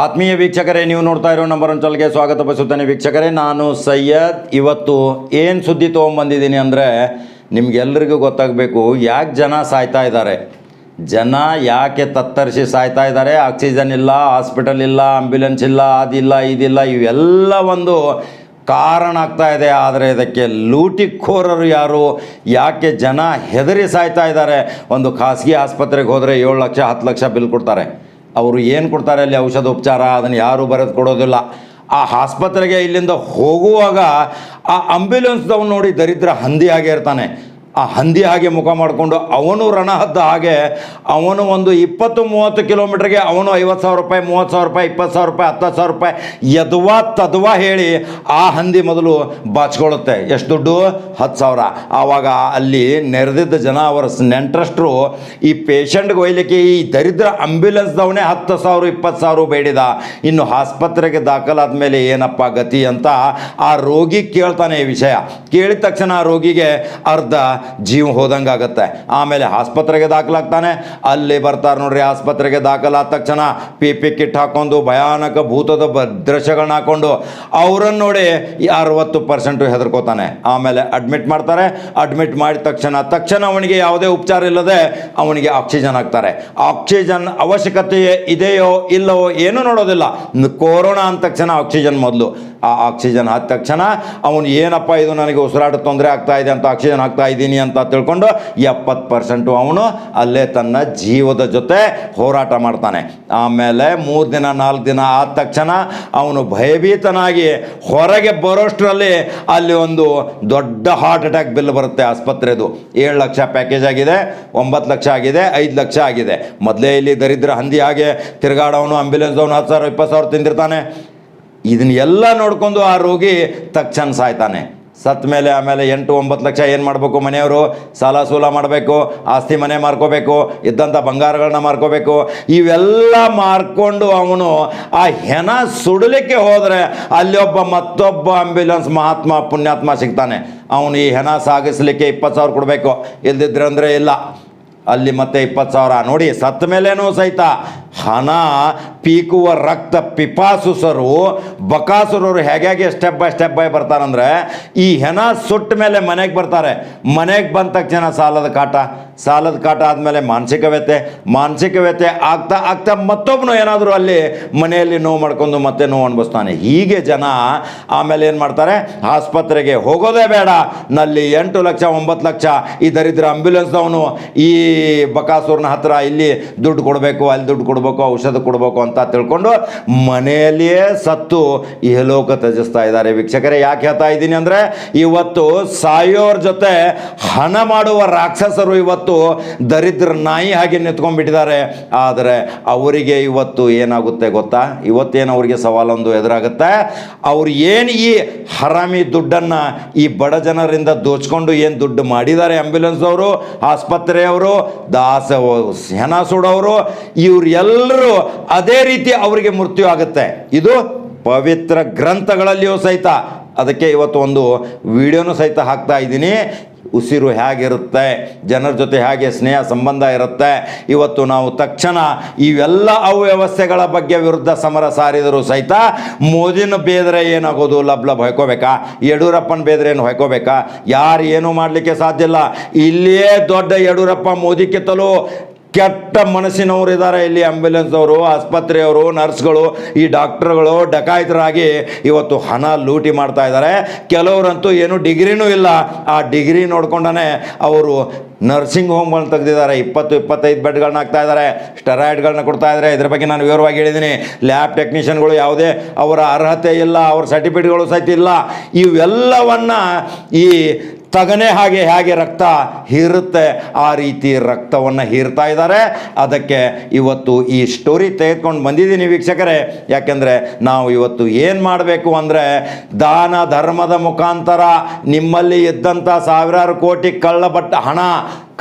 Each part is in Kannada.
ಆತ್ಮೀಯ ವೀಕ್ಷಕರೇ, ನೀವು ನೋಡ್ತಾ ಇರೋ ನಂಬರ್ ಒನ್ ಚಾನಲ್ಗೆ ಸ್ವಾಗತ ಬಯಸುತ್ತೇನೆ ವೀಕ್ಷಕರೇ, ನಾನು ಸೈಯದ್. ಇವತ್ತು ಏನು ಸುದ್ದಿ ತೊಗೊಂಬಂದಿದ್ದೀನಿ ಅಂದರೆ, ನಿಮ್ಗೆಲ್ರಿಗೂ ಗೊತ್ತಾಗಬೇಕು, ಯಾಕೆ ಜನ ಸಾಯ್ತಾ ಇದ್ದಾರೆ? ಜನ ಯಾಕೆ ತತ್ತರಿಸಿ ಸಾಯ್ತಾ ಇದ್ದಾರೆ? ಆಕ್ಸಿಜನ್ ಇಲ್ಲ, ಹಾಸ್ಪಿಟಲ್ ಇಲ್ಲ, ಆಂಬ್ಯುಲೆನ್ಸ್ ಇಲ್ಲ, ಅದಿಲ್ಲ, ಇದಿಲ್ಲ, ಇವೆಲ್ಲ ಒಂದು ಕಾರಣ ಆಗ್ತಾ ಇದೆ. ಆದರೆ ಇದಕ್ಕೆ ಲೂಟಿಖೋರರು ಯಾರು? ಯಾಕೆ ಜನ ಹೆದರಿ ಸಾಯ್ತಾ ಇದ್ದಾರೆ? ಒಂದು ಖಾಸಗಿ ಆಸ್ಪತ್ರೆಗೆ ಹೋದರೆ ಏಳು ಲಕ್ಷ, ಹತ್ತು ಲಕ್ಷ ಬಿಲ್ ಕೊಡ್ತಾರೆ. ಅವರು ಏನು ಕೊಡ್ತಾರೆ ಅಲ್ಲಿ ಔಷಧ ಉಪಚಾರ ಅದನ್ನು ಯಾರೂ ಬರೆದು ಕೊಡೋದಿಲ್ಲ. ಆ ಆಸ್ಪತ್ರೆಗೆ ಇಲ್ಲಿಂದ ಹೋಗುವಾಗ ಆ ಆಂಬ್ಯುಲೆನ್ಸ್ದವ್ನು ನೋಡಿ ದರಿದ್ರ ಹಂದಿ ಇರ್ತಾನೆ ಆ ಹಂದಿ ಹಾಗೆ ಮುಖ ಮಾಡಿಕೊಂಡು ಅವನು ರಣ ಹದ್ದ ಹಾಗೆ, ಅವನು ಒಂದು ಇಪ್ಪತ್ತು ಮೂವತ್ತು ಕಿಲೋಮೀಟ್ರಿಗೆ ಅವನು ಐವತ್ತು ಸಾವಿರ ರೂಪಾಯಿ, ಮೂವತ್ತು ಸಾವಿರ ರೂಪಾಯಿ, ಇಪ್ಪತ್ತು ಸಾವಿರ ರೂಪಾಯಿ ಹತ್ತು ಸಾವಿರ ರೂಪಾಯಿ, ಯದ್ವಾ ತದ್ವಾ ಹೇಳಿ ಆ ಹಂದಿ ಮೊದಲು ಬಾಚ್ಕೊಳ್ಳುತ್ತೆ. ಎಷ್ಟು ದುಡ್ಡು? ಹತ್ತು ಸಾವಿರ. ಆವಾಗ ಅಲ್ಲಿ ನೆರೆದಿದ್ದ ಜನ ಅವರ ನೆಂಟ್ರಷ್ಟರು ಈ ಪೇಷಂಟ್ಗೆ ಒಯ್ಲಿಕ್ಕೆ ಈ ದರಿದ್ರ ಅಂಬ್ಯುಲೆನ್ಸ್ದವನೇ ಹತ್ತು ಸಾವಿರ, ಇಪ್ಪತ್ತು ಸಾವಿರ ಬೇಡಿದ. ಇನ್ನು ಆಸ್ಪತ್ರೆಗೆ ದಾಖಲಾದ ಮೇಲೆ ಏನಪ್ಪ ಗತಿ ಅಂತ ಆ ರೋಗಿ ಕೇಳ್ತಾನೆ ಈ ವಿಷಯ. ಕೇಳಿದ ತಕ್ಷಣ ಆ ರೋಗಿಗೆ ಅರ್ಧ ಜೀವ ಹೋದಂಗೆ ಆಗುತ್ತೆ. ಆಮೇಲೆ ಆಸ್ಪತ್ರೆಗೆ ದಾಖಲಾಗ್ತಾನೆ. ಅಲ್ಲಿ ಬರ್ತಾರೆ ನೋಡ್ರಿ, ಆಸ್ಪತ್ರೆಗೆ ದಾಖಲಾದ ತಕ್ಷಣ ಪಿ ಪಿ ಕಿಟ್ ಹಾಕೊಂಡು, ಭಯಾನಕ ಭೂತದ ದೃಶ್ಯಗಳನ್ನ ಹಾಕೊಂಡು ಅವರನ್ನು ನೋಡಿ ಅರವತ್ತು ಪರ್ಸೆಂಟು ಹೆದರ್ಕೋತಾನೆ. ಆಮೇಲೆ ಅಡ್ಮಿಟ್ ಮಾಡ್ತಾರೆ. ಅಡ್ಮಿಟ್ ಮಾಡಿದ ತಕ್ಷಣ ತಕ್ಷಣ ಅವನಿಗೆ ಯಾವುದೇ ಉಪಚಾರ ಇಲ್ಲದೆ ಅವನಿಗೆ ಆಕ್ಸಿಜನ್ ಹಾಕ್ತಾರೆ. ಆಕ್ಸಿಜನ್ ಅವಶ್ಯಕತೆ ಇದೆಯೋ ಇಲ್ಲವೋ ಏನೂ ನೋಡೋದಿಲ್ಲ. ಕೊರೋನಾ ಅಂದ ತಕ್ಷಣ ಆಕ್ಸಿಜನ್ ಮೊದಲು. ಆ ಆಕ್ಸಿಜನ್ ಹಾದ ತಕ್ಷಣ ಅವನು ಏನಪ್ಪ ಇದು ನನಗೆ ಉಸಿರಾಟ ತೊಂದರೆ ಆಗ್ತಾ ಇದೆ ಅಂತ ಆಕ್ಸಿಜನ್ ಹಾಕ್ತಾ ಇದ್ದೀನಿ ಅಂತ ತಿಳ್ಕೊಂಡು ಎಪ್ಪತ್ತು ಪರ್ಸೆಂಟು ಅವನು ಅಲ್ಲೇ ತನ್ನ ಜೀವದ ಜೊತೆ ಹೋರಾಟ ಮಾಡ್ತಾನೆ. ಆಮೇಲೆ ಮೂರು ದಿನ, ನಾಲ್ಕು ದಿನ ಆದ ತಕ್ಷಣ ಅವನು ಭಯಭೀತನಾಗಿ ಹೊರಗೆ ಬರೋಷ್ಟರಲ್ಲಿ ಅಲ್ಲಿ ಒಂದು ದೊಡ್ಡ ಹಾರ್ಟ್ ಅಟ್ಯಾಕ್ ಬಿಲ್ ಬರುತ್ತೆ ಆಸ್ಪತ್ರೆದು. ಏಳು ಲಕ್ಷ ಪ್ಯಾಕೇಜ್ ಆಗಿದೆ, ಒಂಬತ್ತು ಲಕ್ಷ ಆಗಿದೆ, ಐದು ಲಕ್ಷ ಆಗಿದೆ. ಮೊದಲೇ ಇಲ್ಲಿ ದರಿದ್ರ ಹಂದಿ ಹಾಗೆ ತಿರುಗಾಡೋನು ಆಂಬ್ಯುಲೆನ್ಸ್ದವನು ಹತ್ತು ಸಾವಿರ, ಇಪ್ಪತ್ತು ಸಾವಿರ ತಿಂದಿರ್ತಾನೆ. ಇದನ್ನ ಎಲ್ಲ ನೋಡ್ಕೊಂಡು ಆ ರೋಗಿ ತಕ್ಷಣ ಸಾಯ್ತಾನೆ. ಸತ್ತ ಮೇಲೆ ಆಮೇಲೆ ಎಂಟು ಒಂಬತ್ತು ಲಕ್ಷ ಏನು ಮಾಡಬೇಕು ಮನೆಯವರು? ಸಾಲ ಸೂಲ ಮಾಡಬೇಕು, ಆಸ್ತಿ ಮನೆ ಮಾರ್ಕೋಬೇಕು ಇದ್ದಂಥ ಬಂಗಾರಗಳನ್ನ ಮಾರ್ಕೋಬೇಕು. ಇವೆಲ್ಲ ಮಾರ್ಕೊಂಡು ಅವನು ಆ ಹೆಣ ಸುಡಲಿಕ್ಕೆ ಹೋದರೆ ಅಲ್ಲಿ ಒಬ್ಬ ಮತ್ತೊಬ್ಬ ಆಂಬ್ಯುಲೆನ್ಸ್ ಮಹಾತ್ಮ ಪುಣ್ಯಾತ್ಮ ಸಿಗ್ತಾನೆ. ಅವನು ಈ ಹೆಣ ಸಾಗಿಸ್ಲಿಕ್ಕೆ ಇಪ್ಪತ್ತು ಸಾವಿರ ಕೊಡಬೇಕು. ಇಲ್ದಿದ್ರೆ ಅಂದರೆ ಇಲ್ಲ. ಅಲ್ಲಿ ಮತ್ತೆ ಇಪ್ಪತ್ತು ಸಾವಿರ. ನೋಡಿ ಸತ್ತ ಮೇಲೇನೂ ಸಹಿತ ಹಣ ಪೀಕುವ ರಕ್ತ ಪಿಪಾಸುಸರು ಬಕಾಸುರವರು ಹೇಗೆ ಸ್ಟೆಪ್ ಬೈ ಸ್ಟೆಪ್ ಬೈ ಬರ್ತಾರಂದ್ರೆ, ಈ ಹೆಣ ಸುಟ್ಟ ಮೇಲೆ ಮನೆಗೆ ಬರ್ತಾರೆ. ಮನೆಗೆ ಬಂದ ತಕ್ಷಣ ಸಾಲದ ಕಾಟ ಸಾಲದ ಕಾಟ ಆದಮೇಲೆ ಮಾನಸಿಕ ವ್ಯತೆ ಮಾನಸಿಕ ವ್ಯತೆ ಆಗ್ತಾ ಆಗ್ತಾ ಮತ್ತೊಬ್ಬನು ಏನಾದರೂ ಅಲ್ಲಿ ಮನೆಯಲ್ಲಿ ನೋವು ಮಾಡ್ಕೊಂಡು ಮತ್ತೆ ನೋವು ಅನುಭವಿಸ್ತಾನೆ. ಹೀಗೆ ಜನ ಆಮೇಲೆ ಏನು ಮಾಡ್ತಾರೆ? ಆಸ್ಪತ್ರೆಗೆ ಹೋಗೋದೇ ಬೇಡ. ನಲ್ಲಿ ಎಂಟು ಲಕ್ಷ, ಒಂಬತ್ತು ಲಕ್ಷ, ಈ ದರಿದ್ರ ಆಂಬ್ಯುಲೆನ್ಸ್ದವನು ಈ ಬಕಾಸೂರ್ನ ಹತ್ರ ಇಲ್ಲಿ ದುಡ್ಡು ಕೊಡಬೇಕು, ಅಲ್ಲಿ ದುಡ್ಡು ಕೊಡಬೇಕು ಔಷಧ ಕೊಡಬೇಕು ಅಂತ ತಿಳ್ಕೊಂಡು ಮನೆಯಲ್ಲಿಯೇ ಸತ್ತು ಇಹಲೋಕ ತ್ಯಜಿಸ್ತಾ ಇದ್ದಾರೆ. ವೀಕ್ಷಕರೇ, ಯಾಕೆ ಹೇಳ್ತಾ ಇದ್ದೀನಿ ಅಂದರೆ ಇವತ್ತು ಸಾಯೋರ ಜೊತೆ ಹಣ ಮಾಡುವ ರಾಕ್ಷಸರು ಇವತ್ತು ದರಿದ್ರ ನಾಯಿ ಹಾಗೆ ನಿಂತ್ಕೊಂಡ್ಬಿಟ್ಟಿದ್ದಾರೆ. ಆದರೆ ಅವರಿಗೆ ಇವತ್ತು ಏನಾಗುತ್ತೆ ಗೊತ್ತಾ? ಇವತ್ತೇನು ಅವರಿಗೆ ಸವಾಲೊಂದು ಎದುರಾಗುತ್ತೆ? ಅವ್ರು ಏನು ಈ ಹರಾಮಿ ದುಡ್ಡನ್ನು ಈ ಬಡ ಜನರಿಂದ ದೋಚ್ಕೊಂಡು ಏನು ದುಡ್ಡು ಮಾಡಿದ್ದಾರೆ ಆಂಬ್ಯುಲೆನ್ಸ್ದವರು ಆಸ್ಪತ್ರೆಯವರು ದಾಸ ಸೇನಾ ಸುಡೋರು ಇವ್ರು ಎಲ್ಲರೂ ಅದೇ ರೀತಿ ಅವರಿಗೆ ಮೃತ್ಯು ಆಗುತ್ತೆ. ಇದು ಪವಿತ್ರ ಗ್ರಂಥಗಳಲ್ಲಿಯೂ ಸಹಿತ. ಅದಕ್ಕೆ ಇವತ್ತು ಒಂದು ವಿಡಿಯೋನೂ ಸಹಿತ ಹಾಕ್ತಾ ಇದ್ದೀನಿ. ಉಸಿರು ಹೇಗಿರುತ್ತೆ, ಜನರ ಜೊತೆ ಹೇಗೆ ಸ್ನೇಹ ಸಂಬಂಧ ಇರುತ್ತೆ, ಇವತ್ತು ನಾವು ತಕ್ಷಣ ಇವೆಲ್ಲ ಅವ್ಯವಸ್ಥೆಗಳ ಬಗ್ಗೆ ವಿರುದ್ಧ ಸಮರ ಸಾರಿದರೂ ಸಹಿತ ಮೋದಿನ ಬೇದರೆ ಏನಾಗೋದು ಲಬ್ ಲಬ್ ಹೊಯ್ಕೋಬೇಕಾ? ಯಡಿಯೂರಪ್ಪನ ಬೇದ್ರೆ ಏನು ಹೊಯ್ಕೋಬೇಕಾ? ಯಾರು ಏನೂ ಮಾಡಲಿಕ್ಕೆ ಸಾಧ್ಯ ಇಲ್ಲ. ಇಲ್ಲಿಯೇ ದೊಡ್ಡ ಯಡಿಯೂರಪ್ಪ ಮೋದಿ ಕಿತ್ತಲು ಕೆಟ್ಟ ಮನಸ್ಸಿನವರು ಇದ್ದಾರೆ ಇಲ್ಲಿ ಆಂಬ್ಯುಲೆನ್ಸ್ದವರು ಆಸ್ಪತ್ರೆಯವರು ನರ್ಸ್ಗಳು ಈ ಡಾಕ್ಟರ್ಗಳು ಡಕಾಯಿತರಾಗಿ ಇವತ್ತು ಹಣ ಲೂಟಿ ಮಾಡ್ತಾ ಇದ್ದಾರೆ ಕೆಲವರಂತೂ ಏನು ಡಿಗ್ರಿನೂ ಇಲ್ಲ. ಆ ಡಿಗ್ರಿ ನೋಡ್ಕೊಂಡೇ ಅವರು ನರ್ಸಿಂಗ್ ಹೋಮ್ಗಳನ್ನ ತೆಗೆದಿದ್ದಾರೆ. ಇಪ್ಪತ್ತು, ಇಪ್ಪತ್ತೈದು ಬೆಡ್ಗಳನ್ನ ಹಾಕ್ತಾ ಇದ್ದಾರೆ ಸ್ಟೆರಾಯ್ಡ್ಗಳನ್ನ ಕೊಡ್ತಾ ಇದ್ದಾರೆ ಇದ್ರ ಬಗ್ಗೆ ನಾನು ವಿವರವಾಗಿ ಹೇಳಿದ್ದೀನಿ ಲ್ಯಾಬ್ ಟೆಕ್ನಿಷಿಯನ್ಗಳು ಯಾವುದೇ ಅವರ ಅರ್ಹತೆ ಇಲ್ಲ. ಅವ್ರ ಸರ್ಟಿಫಿಕೇಟ್ಗಳು ಸಹಿತ ಇಲ್ಲ. ಇವೆಲ್ಲವನ್ನು ಈ ತಗನೆ ಹಾಗೆ ಹೇಗೆ ರಕ್ತ ಹೀರುತ್ತೆ, ಆ ರೀತಿ ರಕ್ತವನ್ನು ಹೀರ್ತಾ ಇದ್ದಾರೆ. ಅದಕ್ಕೆ ಇವತ್ತು ಈ ಸ್ಟೋರಿ ತೆಗೆದುಕೊಂಡು ಬಂದಿದ್ದೀನಿ ವೀಕ್ಷಕರೇ. ಯಾಕೆಂದರೆ ನಾವು ಇವತ್ತು ಏನು ಮಾಡಬೇಕು ಅಂದರೆ, ದಾನ ಧರ್ಮದ ಮುಖಾಂತರ ನಿಮ್ಮಲ್ಲಿ ಇದ್ದಂಥ ಸಾವಿರಾರು ಕೋಟಿ ಕಳ್ಳಬಟ್ಟ ಹಣ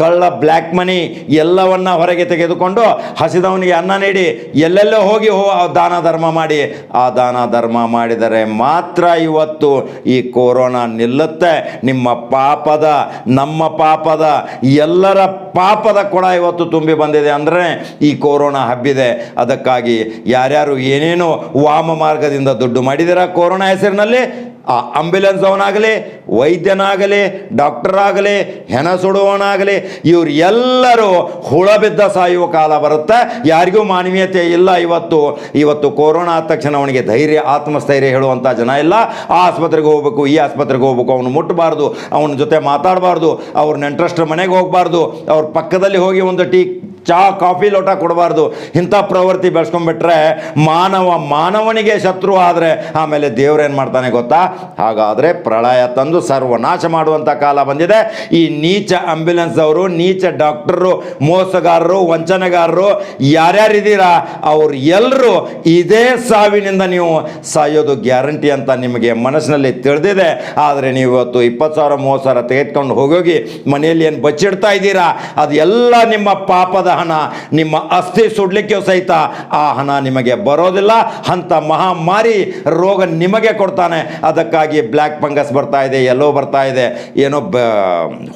ಕಳ್ಳ ಬ್ಲ್ಯಾಕ್ ಮನಿ ಎಲ್ಲವನ್ನ ಹೊರಗೆ ತೆಗೆದುಕೊಂಡು ಹಸಿದವನಿಗೆ ಅನ್ನ ನೀಡಿ, ಎಲ್ಲೆಲ್ಲೋ ಹೋಗಿ ಹೋ ದಾನ ಧರ್ಮ ಮಾಡಿ. ಆ ದಾನ ಧರ್ಮ ಮಾಡಿದರೆ ಮಾತ್ರ ಇವತ್ತು ಈ ಕೊರೋನಾ ನಿಲ್ಲುತ್ತೆ. ನಿಮ್ಮ ಪಾಪದ, ನಮ್ಮ ಪಾಪದ, ಎಲ್ಲರ ಪಾಪದ ಕೊಡ ಇವತ್ತು ತುಂಬಿ ಬಂದಿದೆ ಅಂದರೆ ಈ ಕೊರೋನಾ ಹಬ್ಬಿದೆ. ಅದಕ್ಕಾಗಿ ಯಾರ್ಯಾರು ಏನೇನು ವಾಮ ಮಾರ್ಗದಿಂದ ದುಡ್ಡು ಮಾಡಿದಿರ ಕೊರೋನಾ ಹೆಸರಿನಲ್ಲಿ ಆ ಆಂಬ್ಯುಲೆನ್ಸ್ ಅವನಾಗಲಿ, ವೈದ್ಯನಾಗಲಿ ಡಾಕ್ಟರ್ ಆಗಲಿ, ಹೆಣ ಸುಡುವವನಾಗಲಿ, ಇವ್ರು ಎಲ್ಲರೂ ಹುಳ ಬಿದ್ದ ಸಾಯುವ ಕಾಲ ಬರುತ್ತೆ. ಯಾರಿಗೂ ಮಾನವೀಯತೆ ಇಲ್ಲ ಇವತ್ತು. ಇವತ್ತು ಕೊರೋನಾ ಆದ ತಕ್ಷಣ ಅವನಿಗೆ ಧೈರ್ಯ, ಆತ್ಮಸ್ಥೈರ್ಯ ಹೇಳುವಂಥ ಜನ ಇಲ್ಲ. ಆ ಆಸ್ಪತ್ರೆಗೆ ಹೋಗ್ಬೇಕು, ಈ ಆಸ್ಪತ್ರೆಗೆ ಹೋಗ್ಬೇಕು, ಅವನು ಮುಟ್ಟಬಾರ್ದು ಅವನ ಜೊತೆ ಮಾತಾಡಬಾರ್ದು ಅವ್ರ ನೆಂಟ್ರಷ್ಟ್ರ ಮನೆಗೆ ಹೋಗಬಾರ್ದು, ಅವ್ರ ಪಕ್ಕದಲ್ಲಿ ಹೋಗಿ ಒಂದು ಟೀ ಚಾ ಕಾಫಿ ಲೋಟ ಕೊಡಬಾರ್ದು. ಇಂಥ ಪ್ರವೃತ್ತಿ ಬೆಳೆಸ್ಕೊಂಡ್ಬಿಟ್ರೆ ಮಾನವ, ಮಾನವನಿಗೆ ಶತ್ರು ಆದರೆ ಆಮೇಲೆ ದೇವ್ರೇನು ಮಾಡ್ತಾನೆ ಗೊತ್ತಾ? ಹಾಗಾದರೆ ಪ್ರಳಯ ತಂದು ಸರ್ವನಾಶ ಮಾಡುವಂಥ ಕಾಲ ಬಂದಿದೆ. ಈ ನೀಚ ಆಂಬ್ಯುಲೆನ್ಸ್ದವರು ನೀಚ ಡಾಕ್ಟರು, ಮೋಸಗಾರರು, ವಂಚನೆಗಾರರು ಯಾರ್ಯಾರಿದ್ದೀರಾ? ಅವ್ರು ಎಲ್ಲರೂ ಇದೇ ಸಾವಿನಿಂದ ನೀವು ಸಾಯೋದು ಗ್ಯಾರಂಟಿ ಅಂತ ನಿಮಗೆ ಮನಸ್ಸಿನಲ್ಲಿ ತಿಳಿದಿದೆ. ಆದರೆ ನೀವು ಇವತ್ತು ಇಪ್ಪತ್ತು ಸಾವಿರ ಮೂವತ್ತು ಸಾವಿರ ತೆಗೆದುಕೊಂಡು ಹೋಗೋಗಿ ಮನೆಯಲ್ಲಿ ಏನು ಬಚ್ಚಿಡ್ತಾ ಇದ್ದೀರಾ? ಅದೆಲ್ಲ ನಿಮ್ಮ ಪಾಪದ ಹಣ, ನಿಮ್ಮ ಅಸ್ಥಿ ಸುಡ್ಲಿಕ್ಕೆ ಸಹಿತ ಆ ಹಣ ನಿಮಗೆ ಬರೋದಿಲ್ಲ. ಅಂತ ಮಹಾಮಾರಿ ರೋಗ ನಿಮಗೆ ಕೊಡ್ತಾನೆ. ಅದಕ್ಕಾಗಿ ಬ್ಲ್ಯಾಕ್ ಫಂಗಸ್ ಬರ್ತಾ ಇದೆ ಎಲ್ಲೋ ಬರ್ತಾ ಇದೆ, ಏನೋ ಬ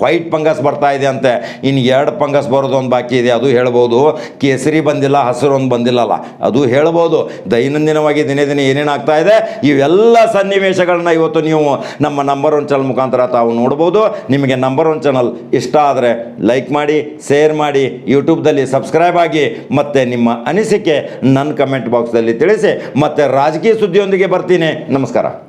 ವೈಟ್ ಫಂಗಸ್ ಬರ್ತಾ ಇದೆ ಅಂತೆ. ಇನ್ನು ಎರಡು ಫಂಗಸ್ ಬರೋದು ಒಂದು ಬಾಕಿ ಇದೆ, ಅದು ಹೇಳ್ಬೋದು. ಕೇಸರಿ ಬಂದಿಲ್ಲ, ಹಸಿರು ಒಂದು ಬಂದಿಲ್ಲಲ್ಲ, ಅದು ಹೇಳ್ಬೋದು. ದೈನಂದಿನವಾಗಿ ದಿನೇ ದಿನ ಏನೇನು ಆಗ್ತಾ ಇದೆ, ಇವೆಲ್ಲ ಸನ್ನಿವೇಶಗಳನ್ನ ಇವತ್ತು ನೀವು ನಮ್ಮ ನಂಬರ್ ಒನ್ ಚಾನಲ್ ಮುಖಾಂತರ ತಾವು ನೋಡ್ಬೋದು. ನಿಮಗೆ ನಂಬರ್ ಒನ್ ಚಾನಲ್ ಇಷ್ಟ ಆದರೆ ಲೈಕ್ ಮಾಡಿ ಶೇರ್ ಮಾಡಿ ಯೂಟ್ಯೂಬ್ದಲ್ಲಿ ಸಬ್ಸ್ಕ್ರೈಬ್ ಆಗಿ ಮತ್ತು ನಿಮ್ಮ ಅನಿಸಿಕೆ ನನ್ನ ಕಮೆಂಟ್ ಬಾಕ್ಸ್ನಲ್ಲಿ ತಿಳಿಸಿ ಮತ್ತು ರಾಜಕೀಯ ಸುದ್ದಿಯೊಂದಿಗೆ ಬರ್ತೀನಿ. ನಮಸ್ಕಾರ.